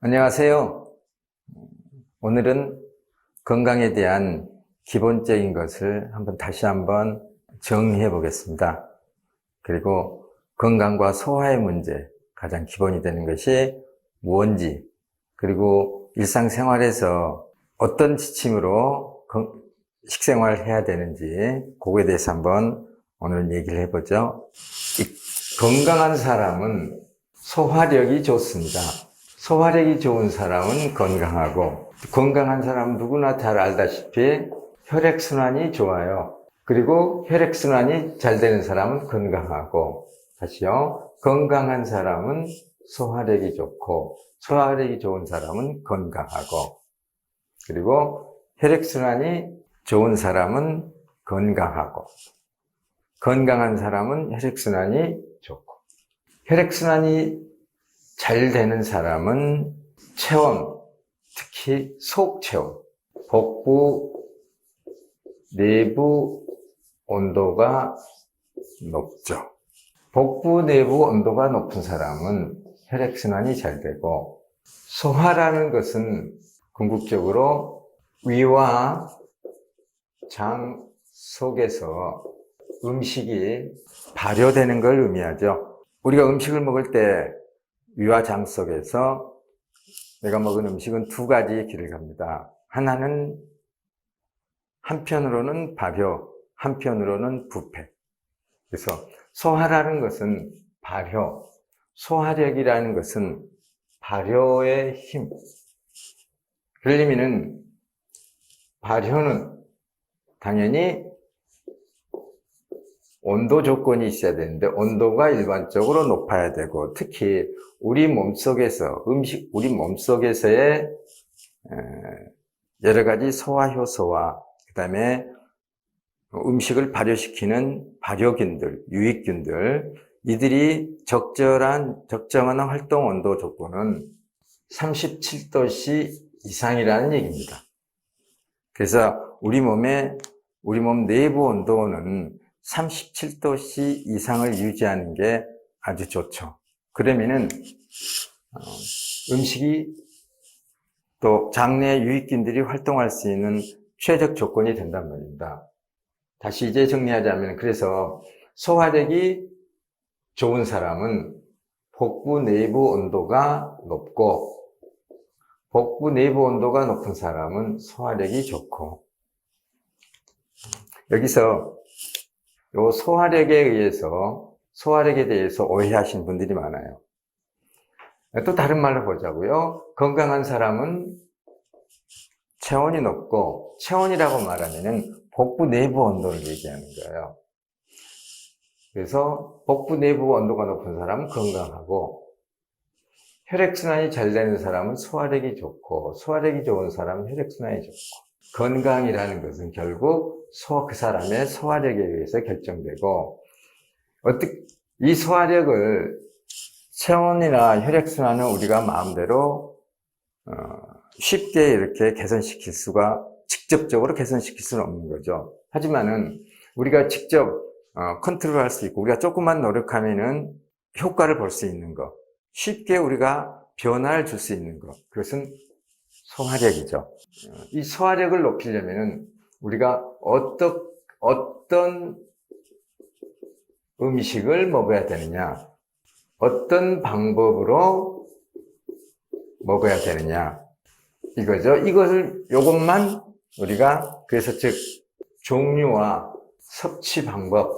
안녕하세요. 오늘은 건강에 대한 기본적인 것을 한번 다시 한번 정리해 보겠습니다. 그리고 건강과 소화의 문제, 가장 기본이 되는 것이 무언지, 그리고 일상생활에서 어떤 지침으로 건- 식생활을 해야 되는지, 그거에 대해서 한번 오늘 얘기를 해보죠. 이 건강한 사람은 소화력이 좋습니다. 소화력이 좋은 사람은 건강하고 건강한 사람은 누구나 잘 알다시피 혈액순환이 좋아요. 그리고 혈액순환이 잘 되는 사람은 건강하고 다시요. 건강한 사람은 소화력이 좋고 소화력이 좋은 사람은 건강하고 그리고 혈액순환이 좋은 사람은 건강하고 건강한 사람은 혈액순환이 좋고 혈액순환이 잘 되는 사람은 체온, 특히 속 체온, 복부 내부 온도가 높죠. 복부 내부 온도가 높은 사람은 혈액순환이 잘 되고, 소화라는 것은 궁극적으로 위와 장 속에서 음식이 발효되는 걸 의미하죠. 우리가 음식을 먹을 때 위와 장 속에서 내가 먹은 음식은 두 가지 길을 갑니다. 하나는 한편으로는 발효, 한편으로는 부패. 그래서 소화라는 것은 발효, 소화력이라는 것은 발효의 힘. 그럴 의미는 발효는 당연히 온도 조건이 있어야 되는데 온도가 일반적으로 높아야 되고 특히 우리 몸속에서 음식 우리 몸속에서의 에, 여러 가지 소화 효소와 그다음에 음식을 발효시키는 발효균들, 유익균들 이들이 적절한 적정한 활동 온도 조건은 37도씨 이상이라는 얘기입니다. 그래서 우리 몸의 우리 몸 내부 온도는 37도씨 이상을 유지하는 게 아주 좋죠. 그러면은 어, 음식이 또 장내 유익균들이 활동할 수 있는 최적 조건이 된단 말입니다. 다시 이제 정리하자면 그래서 소화력이 좋은 사람은 복부 내부 온도가 높고 복부 내부 온도가 높은 사람은 소화력이 좋고 여기서 요 소화력에 의해서 소화력에 대해서 오해하신 분들이 많아요. 또 다른 말로 보자고요. 건강한 사람은 체온이 높고 체온이라고 말하면은 복부 내부 온도를 얘기하는 거예요. 그래서 복부 내부 온도가 높은 사람은 건강하고 혈액순환이 잘 되는 사람은 소화력이 좋고 소화력이 좋은 사람은 혈액순환이 좋고 건강이라는 것은 결국 소, 그 사람의 소화력에 의해서 결정되고 어떻게 이 소화력을 체온이나 혈액순환은 우리가 마음대로 어, 쉽게 이렇게 개선시킬 수가 직접적으로 개선시킬 수는 없는 거죠. 하지만은 우리가 직접 어, 컨트롤 할 수 있고 우리가 조금만 노력하면은 효과를 볼 수 있는 것, 쉽게 우리가 변화를 줄 수 있는 것, 그것은 소화력이죠. 어, 이 소화력을 높이려면은 우리가 어떤 어떤 음식을 먹어야 되느냐, 어떤 방법으로 먹어야 되느냐 이거죠. 이것을 요것만 우리가 그래서 즉 종류와 섭취 방법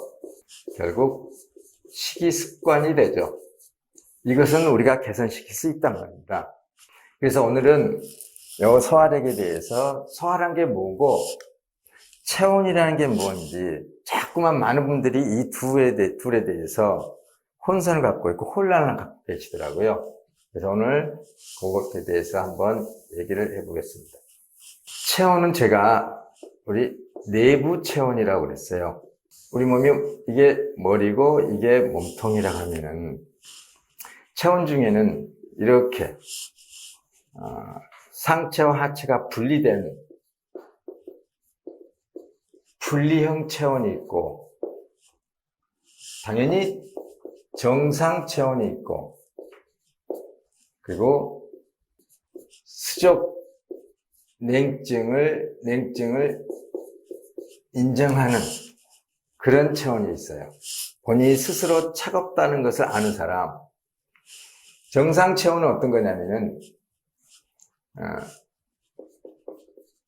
결국 식이 습관이 되죠. 이것은 우리가 개선시킬 수 있단 말입니다. 그래서 오늘은 요 소화력에 대해서 소화란 게 뭐고 체온이라는 게 뭔지 자꾸만 많은 분들이 이 두에 대, 둘에 대해서 혼선을 갖고 있고 혼란을 갖고 계시더라고요. 그래서 오늘 그것에 대해서 한번 얘기를 해보겠습니다. 체온은 제가 우리 내부 체온이라고 그랬어요. 우리 몸이 이게 머리고 이게 몸통이라고 하면은 체온 중에는 이렇게 어, 상체와 하체가 분리된 분리형 체온이 있고 당연히 정상 체온이 있고 그리고 수족 냉증을, 냉증을 인정하는 그런 체온이 있어요. 본인이 스스로 차갑다는 것을 아는 사람. 정상 체온은 어떤 거냐면은, 어,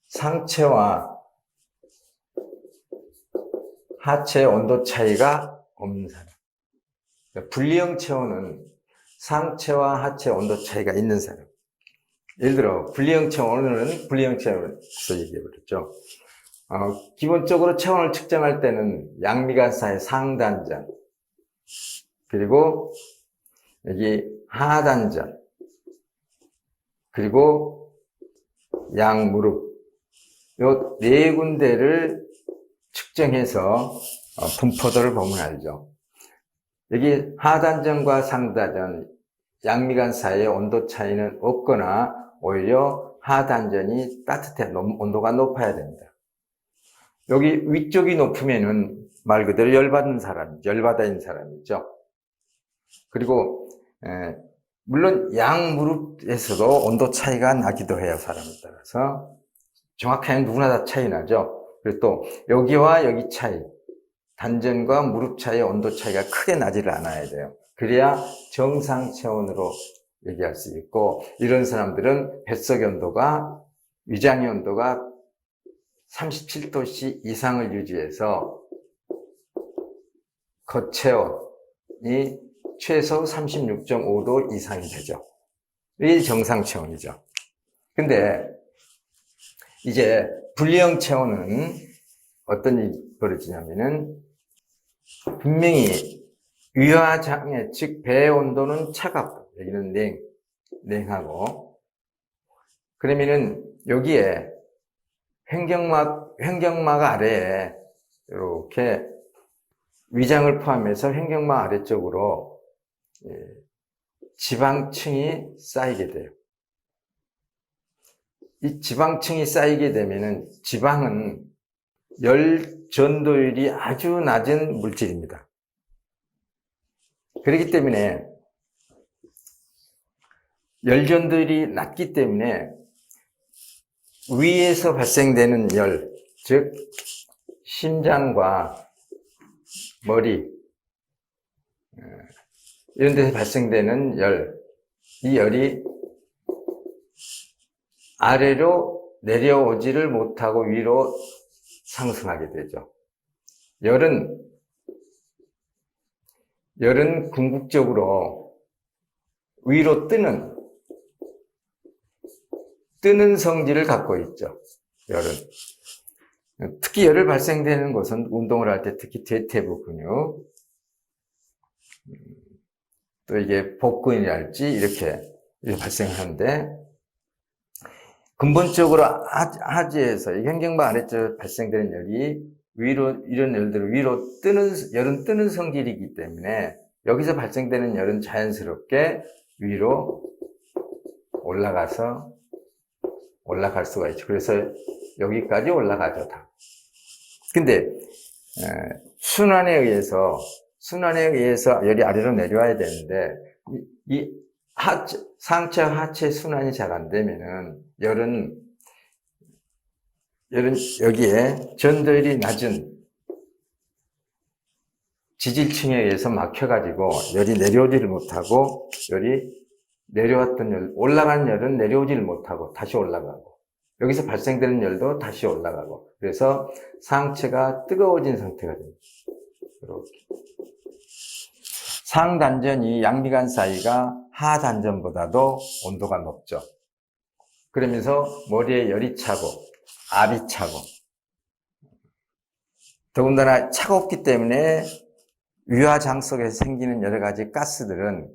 상체와 하체 온도 차이가 없는 사람. 불리형 체온은 상체와 하체 온도 차이가 있는 사람. 예를 들어, 불리형 체온, 오늘은 불리형 체온에서 얘기해 버렸죠. 어, 기본적으로 체온을 측정할 때는 양미간사의 상단전, 그리고 여기 하단전, 그리고 양무릎, 요 네 군데를 측정해서 어, 분포도를 보면 알죠. 여기 하단전과 상단전, 양미 간 사이의 온도 차이는 없거나 오히려 하단전이 따뜻해, 높- 온도가 높아야 됩니다. 여기 위쪽이 높으면은 말 그대로 열받는 사람, 열받아 있는 사람이죠. 그리고 에, 물론 양 무릎에서도 온도 차이가 나기도 해요, 사람에 따라서. 정확하게 누구나 다 차이 나죠. 그리고 또 여기와 여기 차이, 단전과 무릎 차이의 온도 차이가 크게 나지를 않아야 돼요. 그래야 정상 체온으로 얘기할 수 있고 이런 사람들은 뱃속 온도가 위장의 온도가 37도씨 이상을 유지해서 거체온이 최소 36.5도 이상이 되죠. 이게 정상 체온이죠. 근데 이제 불리형 체온은 어떤 일이 벌어지냐면은 분명히 위화장애, 즉 배의 온도는 차갑고 여기는 냉, 냉하고 그러면은 여기에 횡격막, 횡격막 아래에 이렇게 위장을 포함해서 횡격막 아래쪽으로 예, 지방층이 쌓이게 돼요. 이 지방층이 쌓이게 되면은 지방은 열 전도율이 아주 낮은 물질입니다. 그렇기 때문에 열 전도율이 낮기 때문에 위에서 발생되는 열, 즉 심장과 머리 어, 이런 데서 발생되는 열, 이 열이 아래로 내려오지를 못하고 위로 상승하게 되죠. 열은 열은 궁극적으로 위로 뜨는 뜨는 성질을 갖고 있죠. 열은 특히 열을 발생되는 것은 운동을 할 때 특히 대퇴부 근육 음, 또 이게 복근이랄지 이렇게, 이렇게 발생하는데 근본적으로 하- 하지에서 이 현경막 아래쪽에 발생되는 열이 위로 이런 열들을 위로 뜨는 열은 뜨는 성질이기 때문에 여기서 발생되는 열은 자연스럽게 위로 올라가서 올라갈 수가 있죠. 그래서 여기까지 올라가죠 다. 근데 에, 순환에 의해서 순환에 의해서 열이 아래로 내려와야 되는데 이, 이 하체, 상체 하체 순환이 잘 안 되면은 열은 열은 여기에 전도율이 낮은 지질층에 의해서 막혀가지고 열이 내려오지를 못하고 열이 내려왔던 열, 올라간 열은 내려오지를 못하고 다시 올라가고 여기서 발생되는 열도 다시 올라가고 그래서 상체가 뜨거워진 상태가 됩니다. 이렇게. 상단전이 양미간 사이가 하단전보다도 온도가 높죠. 그러면서 머리에 열이 차고 압이 차고 더군다나 차갑기 때문에 위화장 속에서 생기는 여러 가지 가스들은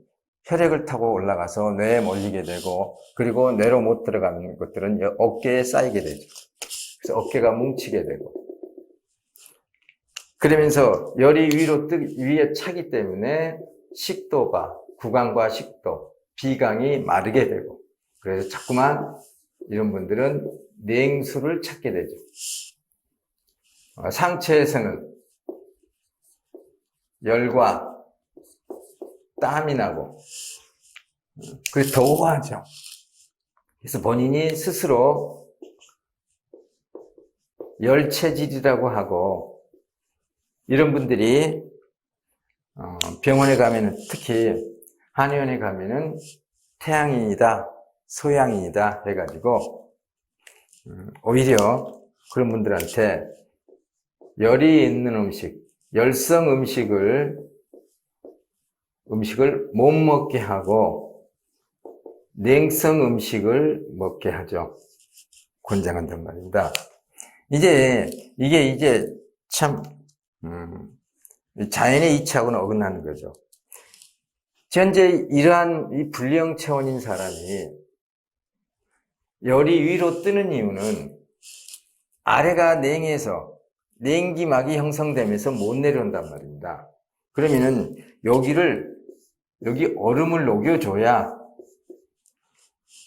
혈액을 타고 올라가서 뇌에 몰리게 되고 그리고 뇌로 못 들어가는 것들은 여- 어깨에 쌓이게 되죠. 그래서 어깨가 뭉치게 되고 그러면서 열이 위로 뜨 위에 차기 때문에 식도가 구강과 식도, 비강이 마르게 되고 그래서 자꾸만 이런 분들은 냉수를 찾게 되죠. 어, 상체에서는 열과 땀이 나고 그래서 더워하죠. 그래서 본인이 스스로 열체질이라고 하고 이런 분들이 어, 병원에 가면은 특히 한의원에 가면은 태양인이다, 소양인이다 해가지고 음, 오히려 그런 분들한테 열이 있는 음식, 열성 음식을 음식을 못 먹게 하고 냉성 음식을 먹게 하죠. 권장한단 말입니다. 이제 이게 이제 참 음, 자연의 이치하고는 어긋나는 거죠. 현재 이러한 이 불량 체온인 사람이 열이 위로 뜨는 이유는 아래가 냉해서 냉기막이 형성되면서 못 내려온단 말입니다. 그러면은 여기를 여기 얼음을 녹여줘야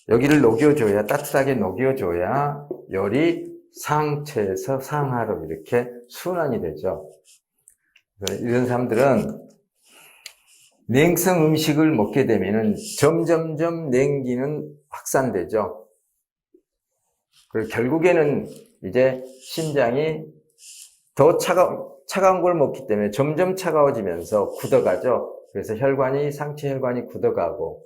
여기를 녹여줘야 따뜻하게 녹여줘야 열이 상체에서 상하로 이렇게 순환이 되죠. 이런 사람들은 냉성 음식을 먹게 되면은 점점점 냉기는 확산되죠. 그리고 결국에는 이제 심장이 더 차가, 차가운 걸 먹기 때문에 점점 차가워지면서 굳어가죠. 그래서 혈관이, 상체 혈관이 굳어가고,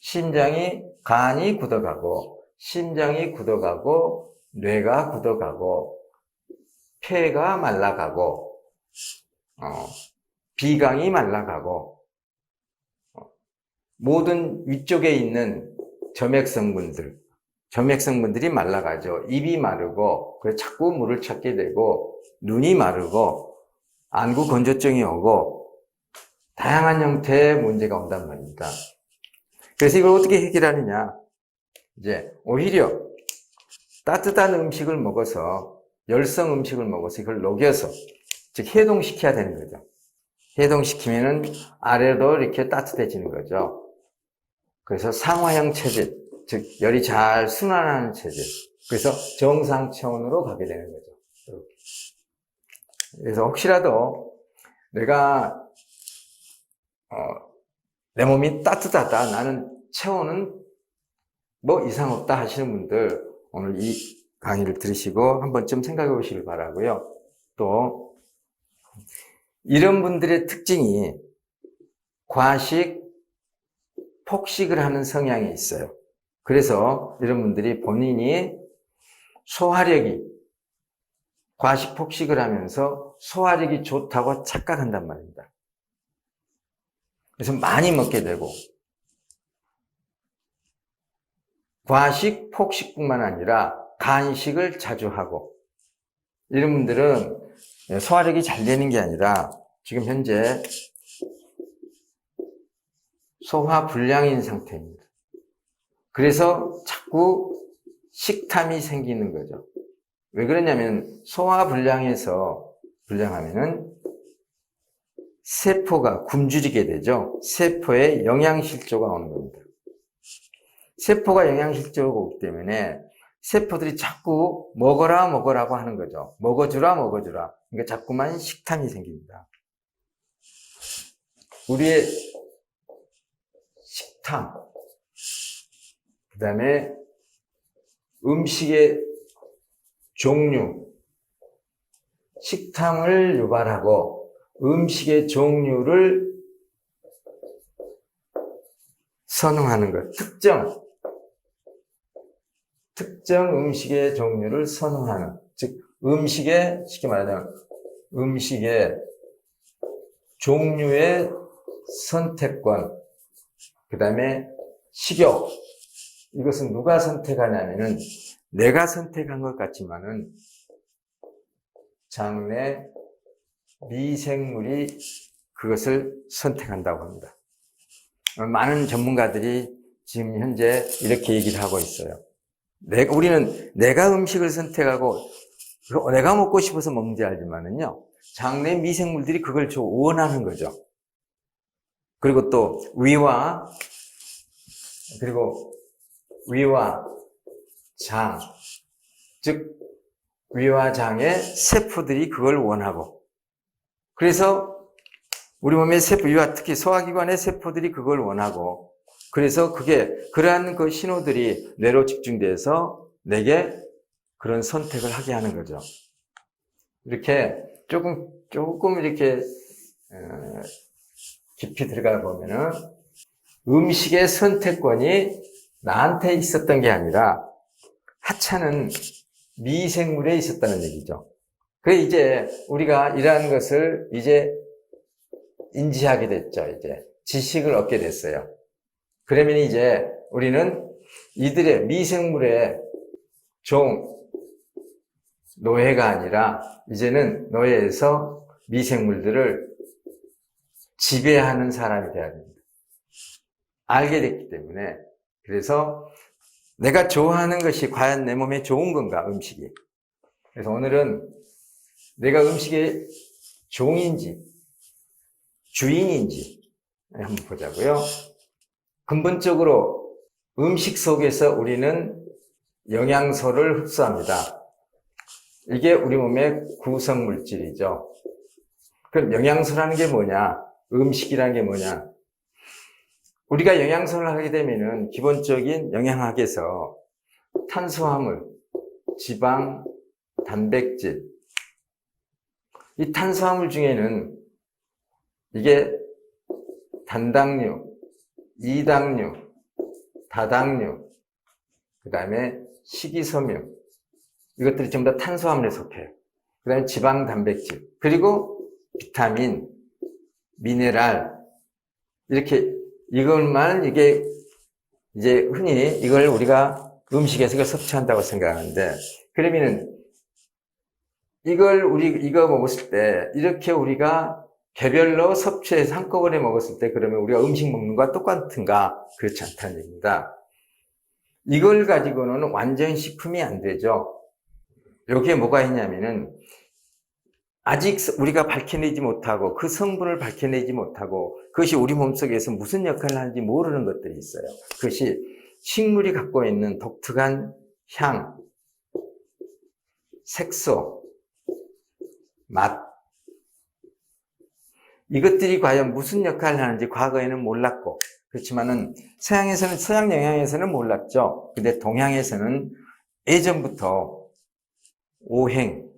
심장이, 간이 굳어가고, 심장이 굳어가고, 뇌가 굳어가고, 폐가 말라가고, 어, 비강이 말라가고, 어, 모든 위쪽에 있는 점액성분들, 점액성분들이 말라가죠. 입이 마르고, 그래서 자꾸 물을 찾게 되고, 눈이 마르고, 안구 건조증이 오고, 다양한 형태의 문제가 온단 말입니다. 그래서 이걸 어떻게 해결하느냐? 이제, 오히려 따뜻한 음식을 먹어서, 열성 음식을 먹어서 이걸 녹여서, 즉, 해동시켜야 되는 거죠. 해동시키면은 아래로 이렇게 따뜻해지는 거죠. 그래서 상화형 체질, 즉 열이 잘 순환하는 체질. 그래서 정상 체온으로 가게 되는 거죠. 이렇게. 그래서 혹시라도 내가 어, 내 몸이 따뜻하다. 나는 체온은 뭐 이상 없다 하시는 분들 오늘 이 강의를 들으시고 한 번쯤 생각해 보시길 바라고요. 또 이런 분들의 특징이 과식, 폭식을 하는 성향이 있어요. 그래서 이런 분들이 본인이 소화력이 과식 폭식을 하면서 소화력이 좋다고 착각한단 말입니다. 그래서 많이 먹게 되고 과식 폭식뿐만 아니라 간식을 자주 하고 이런 분들은 소화력이 잘 되는 게 아니라 지금 현재 소화 불량인 상태입니다. 그래서 자꾸 식탐이 생기는 거죠. 왜 그러냐면 소화 불량해서 불량하면은 세포가 굶주리게 되죠. 세포에 영양실조가 오는 겁니다. 세포가 영양실조가 오기 때문에 세포들이 자꾸 먹어라 먹으라고 하는 거죠. 먹어주라 먹어주라. 그러니까 자꾸만 식탐이 생깁니다. 우리의 식탐, 그 다음에 음식의 종류, 식탐을 유발하고 음식의 종류를 선호하는 것, 특정, 특정 음식의 종류를 선호하는, 즉, 음식의, 쉽게 말하자면, 음식의 종류의 선택권, 그 다음에 식욕, 이것은 누가 선택하냐면은 내가 선택한 것 같지만은 장내 미생물이 그것을 선택한다고 합니다. 많은 전문가들이 지금 현재 이렇게 얘기를 하고 있어요. 내가, 우리는 내가 음식을 선택하고 내가 먹고 싶어서 먹는지 알지만은요, 장내 미생물들이 그걸 좀 원하는 거죠. 그리고 또 위와 그리고 위와 장, 즉 위와 장의 세포들이 그걸 원하고 그래서 우리 몸의 세포, 특히 소화기관의 세포들이 그걸 원하고 그래서 그게 그러한 그 신호들이 뇌로 집중돼서 내게 그런 선택을 하게 하는 거죠. 이렇게 조금 조금 이렇게 어, 깊이 들어가 보면은 음식의 선택권이 나한테 있었던 게 아니라 하찮은 미생물에 있었다는 얘기죠. 그 이제 우리가 이러한 것을 이제 인지하게 됐죠. 이제 지식을 얻게 됐어요. 그러면 이제 우리는 이들의 미생물의 종, 노예가 아니라 이제는 노예에서 미생물들을 지배하는 사람이 되어야 됩니다. 알게 됐기 때문에. 그래서 내가 좋아하는 것이 과연 내 몸에 좋은 건가, 음식이. 그래서 오늘은 내가 음식의 종인지, 주인인지 한번 보자고요. 근본적으로 음식 속에서 우리는 영양소를 흡수합니다. 이게 우리 몸의 구성 물질이죠. 그럼 영양소라는 게 뭐냐? 음식이라는 게 뭐냐? 우리가 영양소를 하게 되면은 기본적인 영양학에서 탄수화물, 지방, 단백질. 이 탄수화물 중에는 이게 단당류, 이당류, 다당류, 그 다음에 식이섬유. 이것들이 전부 다 탄수화물에 속해요. 그 다음에 지방, 단백질. 그리고 비타민, 미네랄. 이렇게 이것만 이게 이제 흔히 이걸 우리가 음식에서 이걸 섭취한다고 생각하는데 그러면은 이걸 우리 이거 먹었을 때 이렇게 우리가 개별로 섭취해서 한꺼번에 먹었을 때 그러면 우리가 음식 먹는 거와 똑같은가? 그렇지 않다는 얘기입니다. 이걸 가지고는 완전 식품이 안 되죠. 여기에 뭐가 있냐면은 아직 우리가 밝혀내지 못하고 그 성분을 밝혀내지 못하고 그것이 우리 몸속에서 무슨 역할을 하는지 모르는 것들이 있어요. 그것이 식물이 갖고 있는 독특한 향, 색소, 맛, 이것들이 과연 무슨 역할을 하는지 과거에는 몰랐고, 그렇지만은 서양에서는, 서양 영향에서는 몰랐죠. 근데 동양에서는 예전부터 오행,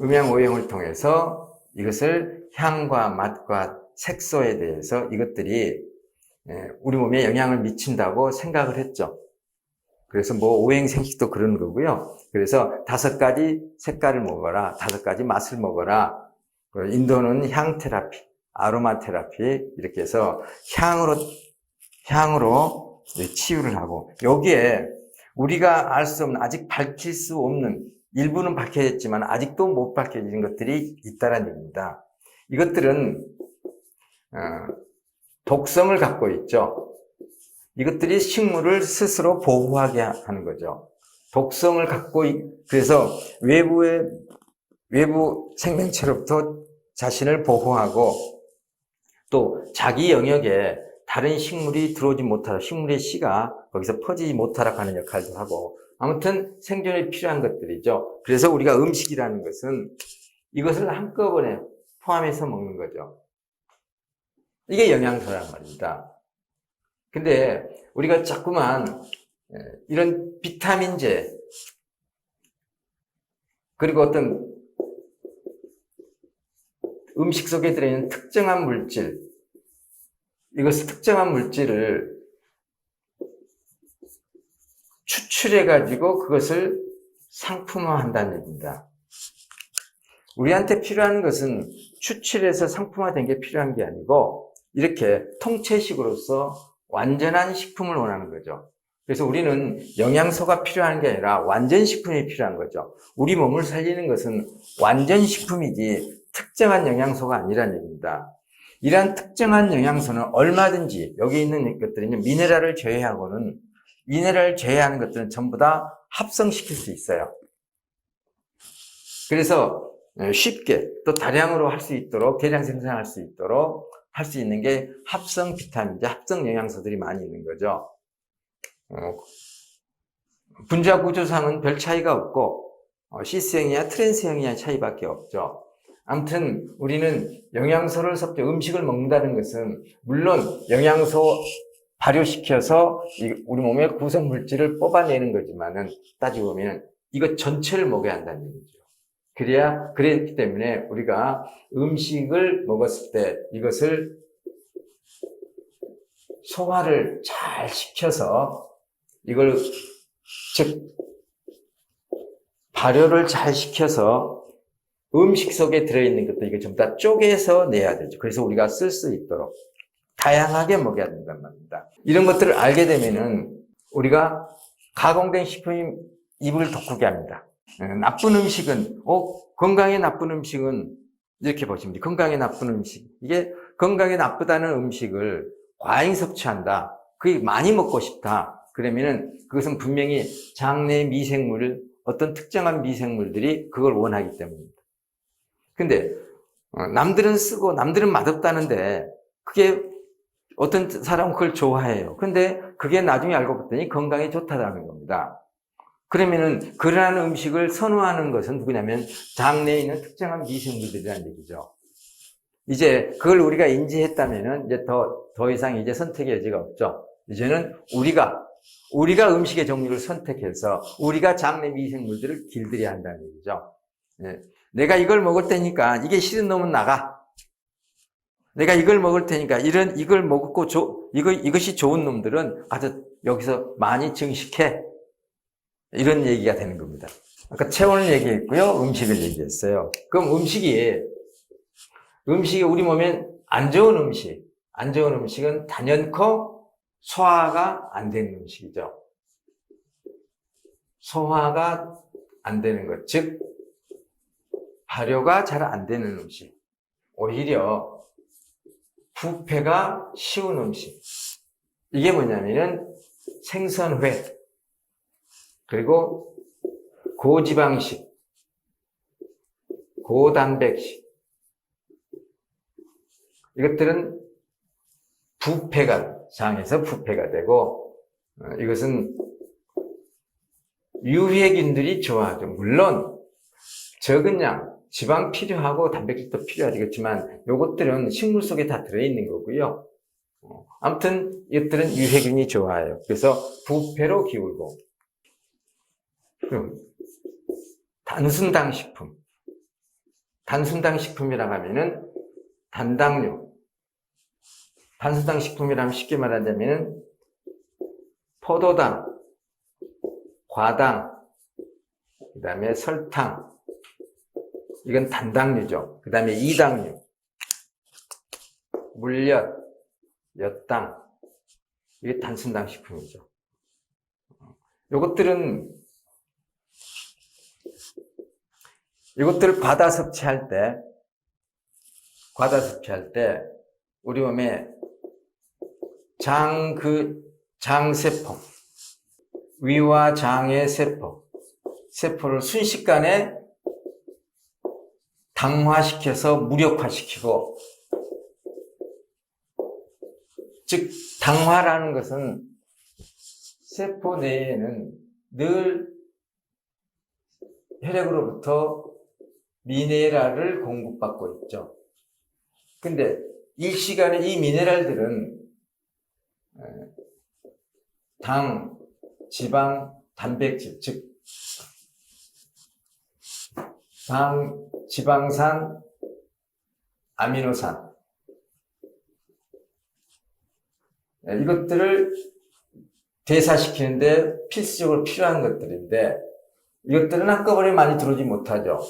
음양 오행을 통해서 이것을 향과 맛과 색소에 대해서 이것들이 예, 우리 몸에 영향을 미친다고 생각을 했죠. 그래서 뭐 오행 생식도 그런 거고요. 그래서 다섯 가지 색깔을 먹어라, 다섯 가지 맛을 먹어라. 그 인도는 향 테라피, 아로마 테라피 이렇게 해서 향으로 향으로 치유를 하고 여기에 우리가 알 수 없는 아직 밝힐 수 없는 일부는 밝혀졌지만 아직도 못 밝혀진 것들이 있다는 얘기입니다. 이것들은 어, 독성을 갖고 있죠. 이것들이 식물을 스스로 보호하게 하는 거죠. 독성을 갖고 그래서 외부의 외부 생명체로부터 자신을 보호하고 또 자기 영역에 다른 식물이 들어오지 못하라, 식물의 씨가 거기서 퍼지지 못하라 하는 역할도 하고 아무튼 생존에 필요한 것들이죠. 그래서 우리가 음식이라는 것은 이것을 한꺼번에 포함해서 먹는 거죠. 이게 영양소란 말입니다. 근데 우리가 자꾸만 예, 이런 비타민제 그리고 어떤 음식 속에 들어있는 특정한 물질 이것을 특정한 물질을 추출해가지고 그것을 상품화한다는 얘기입니다. 우리한테 필요한 것은 추출해서 상품화된 게 필요한 게 아니고 이렇게 통째식으로서 완전한 식품을 원하는 거죠. 그래서 우리는 영양소가 필요한 게 아니라 완전 식품이 필요한 거죠. 우리 몸을 살리는 것은 완전 식품이지 특정한 영양소가 아니란 얘기입니다. 이러한 특정한 영양소는 얼마든지 여기 있는 것들은 미네랄을 제외하고는 미네랄을 제외하는 것들은 전부 다 합성시킬 수 있어요. 그래서 쉽게 또 다량으로 할 수 있도록 대량 생산할 수 있도록 할 수 있는 게 합성 비타민, 합성 영양소들이 많이 있는 거죠. 어, 분자 구조상은 별 차이가 없고 어, 시스형이냐 트랜스형이냐 차이밖에 없죠. 아무튼 우리는 영양소를 섭취, 음식을 먹는다는 것은 물론 영양소 발효시켜서 이- 우리 몸의 구성 물질을 뽑아내는 거지만은 따지고 보면 이거 전체를 먹어야 한다는 얘기죠. 그래야 그랬기 때문에 우리가 음식을 먹었을 때 이것을 소화를 잘 시켜서 이걸 즉 발효를 잘 시켜서 음식 속에 들어있는 것도 이거 전부 다 쪼개서 내야 되죠. 그래서 우리가 쓸 수 있도록 다양하게 먹여야 된단 말입니다. 이런 것들을 알게 되면은 우리가 가공된 식품이 입을 돋구게 합니다. 예, 나쁜 음식은, 어, 건강에 나쁜 음식은 이렇게 보시면. 건강에 나쁜 음식. 이게 건강에 나쁘다는 음식을 과잉 섭취한다. 그게 많이 먹고 싶다. 그러면은 그것은 분명히 장내 미생물, 어떤 특정한 미생물들이 그걸 원하기 때문입니다. 근데 어, 남들은 쓰고 남들은 맛없다는데 그게 어떤 사람은 그걸 좋아해요. 근데 그게 나중에 알고 봤더니 건강에 좋다라는 겁니다. 그러면은 그러한 음식을 선호하는 것은 누구냐면 장내에 있는 특정한 미생물들이라는 얘기죠. 이제 그걸 우리가 인지했다면은 이제 더, 더 이상 이제 선택의 여지가 없죠. 이제는 우리가, 우리가 음식의 종류를 선택해서 우리가 장내 미생물들을 길들여야 한다는 얘기죠. 예. 내가 이걸 먹을 테니까 이게 싫은 놈은 나가. 내가 이걸 먹을 테니까 이런 이걸 먹고 조, 이거 이것이 좋은 놈들은 아주 여기서 많이 증식해. 이런 얘기가 되는 겁니다. 아까 체온을 얘기했고요. 음식을 얘기했어요. 그럼 음식이 음식이 우리 몸에 안 좋은 음식, 안 좋은 음식은 단연코 소화가 안 되는 음식이죠. 소화가 안 되는 것, 즉 발효가 잘 안 되는 음식. 오히려 부패가 쉬운 음식. 이게 뭐냐면은 생선회, 그리고 고지방식, 고단백식. 이것들은 부패가, 장에서 부패가 되고, 어, 이것은 유해균들이 좋아하죠. 물론, 적은 양, 지방 필요하고 단백질도 필요하겠지만, 요것들은 식물 속에 다 들어있는 거고요. 어, 아무튼, 이것들은 유해균이 좋아해요. 그래서 부패로 기울고, 단순당 식품. 단순당 식품이라고 하면은 단당류. 단순당 식품이라면 쉽게 말하자면은 포도당, 과당, 그 다음에 설탕. 이건 단당류죠. 그 다음에 이당류, 물엿, 엿당. 이게 단순당 식품이죠. 요것들은 이것들을 과다 섭취할 때, 과다 섭취할 때, 우리 몸에 장, 그, 장세포, 위와 장의 세포, 세포를 순식간에 당화시켜서 무력화시키고, 즉, 당화라는 것은 세포 내에는 늘 혈액으로부터 미네랄을 공급받고 있죠. 근데 일시간에 이 미네랄들은 에, 당, 지방, 단백질, 즉 당, 지방산, 아미노산 에, 이것들을 대사시키는데 필수적으로 필요한 것들인데 이것들은 한꺼번에 많이 들어오지 못하죠.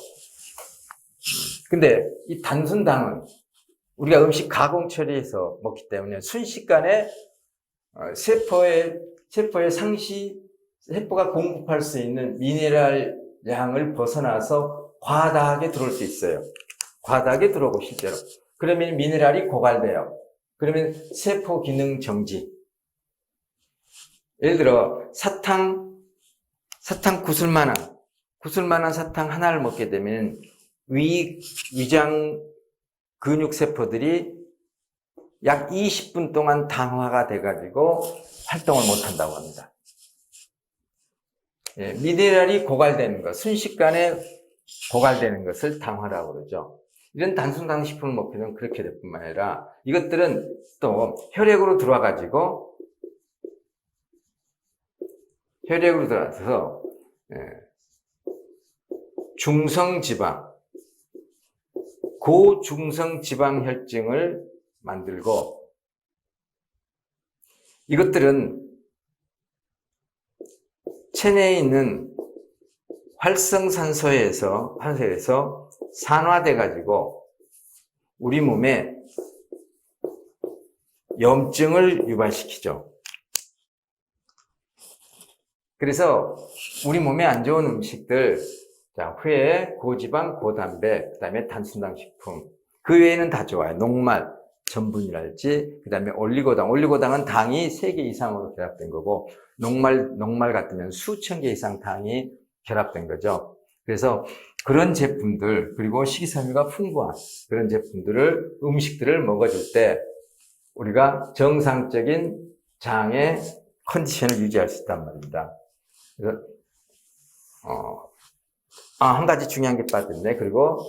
근데 이 단순 당은 우리가 음식 가공 처리해서 먹기 때문에 순식간에 어, 세포의 세포의 상시 세포가 공급할 수 있는 미네랄 양을 벗어나서 과다하게 들어올 수 있어요. 과다하게 들어오고 실제로. 그러면 미네랄이 고갈돼요. 그러면 세포 기능 정지. 예를 들어 사탕 사탕 구슬만한 구슬만한 사탕 하나를 먹게 되면 위 위장 근육 세포들이 약 20분 동안 당화가 돼가지고 활동을 못 한다고 합니다. 예, 미네랄이 고갈되는 것, 순식간에 고갈되는 것을 당화라고 그러죠. 이런 단순 당 식품을 먹게 되면 그렇게 될 뿐만 아니라 이것들은 또 혈액으로 들어와가지고 혈액으로 들어가서 예, 중성지방, 고중성지방혈증을 만들고 이것들은 체내에 있는 활성산소에서 산소에서 산화돼 가지고 우리 몸에 염증을 유발시키죠. 그래서 우리 몸에 안 좋은 음식들, 자, 회, 고지방, 고단백, 그 다음에 단순당 식품. 그 외에는 다 좋아요. 녹말, 전분이랄지, 그 다음에 올리고당. 올리고당은 당이 3개 이상으로 결합된 거고, 녹말, 녹말 같으면 수천 개 이상 당이 결합된 거죠. 그래서 그런 제품들, 그리고 식이섬유가 풍부한 그런 제품들을, 음식들을 먹어줄 때, 우리가 정상적인 장의 컨디션을 유지할 수 있단 말입니다. 그래서, 어, 아, 한 가지 중요한 게 빠졌네. 그리고,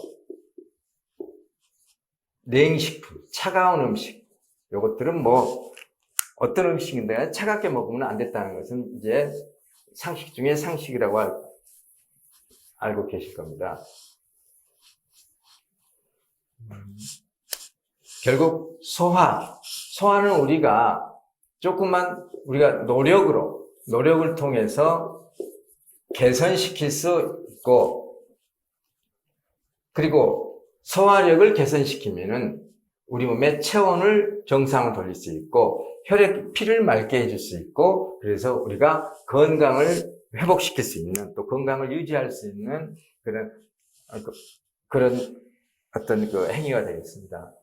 냉식품, 차가운 음식. 요것들은 뭐, 어떤 음식인데 차갑게 먹으면 안 됐다는 것은 이제 상식 중에 상식이라고 알, 알고 계실 겁니다. 음, 결국 소화, 소화는 우리가 조금만 우리가 노력으로, 노력을 통해서 개선시킬 수 있고, 그리고 소화력을 개선시키면은 우리 몸의 체온을 정상으로 돌릴 수 있고, 혈액, 피를 맑게 해줄 수 있고, 그래서 우리가 건강을 회복시킬 수 있는, 또 건강을 유지할 수 있는 그런, 어, 그- 그런 어떤 그 행위가 되겠습니다.